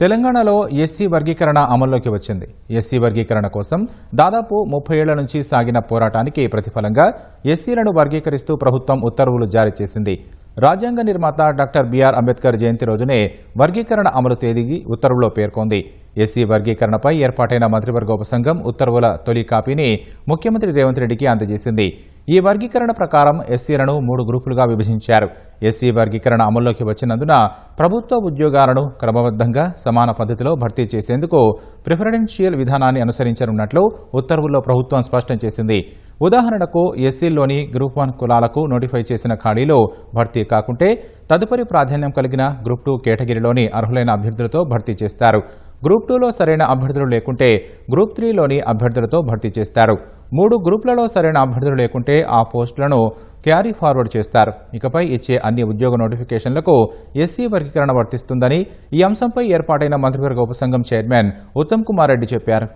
తెలంగాణలో ఎస్సీ వర్గీకరణ అమల్లోకి వచ్చింది. ఎస్సీ వర్గీకరణ కోసం దాదాపు ముప్పై ఏళ్ళ నుంచి సాగిన పోరాటానికి ప్రతిఫలంగా ఎస్సీలను వర్గీకరిస్తూ ప్రభుత్వం ఉత్తర్వులు జారీ చేసింది. రాజ్యాంగ నిర్మాత డాక్టర్ బిఆర్ అంబేద్కర్ జయంతి రోజునే వర్గీకరణ అమలు తేదీ ఉత్తర్వులో పేర్కొంది. ఎస్సీ వర్గీకరణపై ఏర్పాటైన మంత్రివర్గ ఉపసంఘం ఉత్తర్వుల తొలి కాపీని ముఖ్యమంత్రి రేవంత్ రెడ్డికి అందజేసింది. ఈ వర్గీకరణ ప్రకారం ఎస్సీలను మూడు గ్రూపులుగా విభజించారు. ఎస్సీ వర్గీకరణ అమల్లోకి వచ్చినందున ప్రభుత్వ ఉద్యోగాలను క్రమబద్ధంగా సమాన పద్ధతిలో భర్తీ చేసేందుకు ప్రిఫరెన్షియల్ విధానాన్ని అనుసరించనున్నట్లు ఉత్తర్వుల్లో ప్రభుత్వం స్పష్టం చేసింది. ఉదాహరణకు ఎస్సీల్లోని గ్రూప్ వన్ కులాలకు నోటిఫై చేసిన ఖాళీలో భర్తీ కాకుంటే తదుపరి ప్రాధాన్యం కలిగిన గ్రూప్ టూ కేటగిరీలోని అర్హులైన అభ్యర్థులతో భర్తీ చేస్తారు. గ్రూప్ టూలో సరైన అభ్యర్థులు లేకుంటే గ్రూప్ త్రీలోని అభ్యర్థులతో భర్తీ చేస్తారు. మూడు గ్రూపులలో సరైన అభ్యర్థులు లేకుంటే ఆ పోస్టులను క్యారీ ఫార్వర్డ్ చేస్తారు. ఇకపై ఇచ్చే అన్ని ఉద్యోగ నోటిఫికేషన్లకు ఎస్సీ వర్గీకరణ వర్తిస్తుందని ఈ అంశంపై ఏర్పాటైన మంత్రివర్గ ఉపసంఘం చైర్మన్ ఉత్తమ్ కుమార్ రెడ్డి చెప్పారు.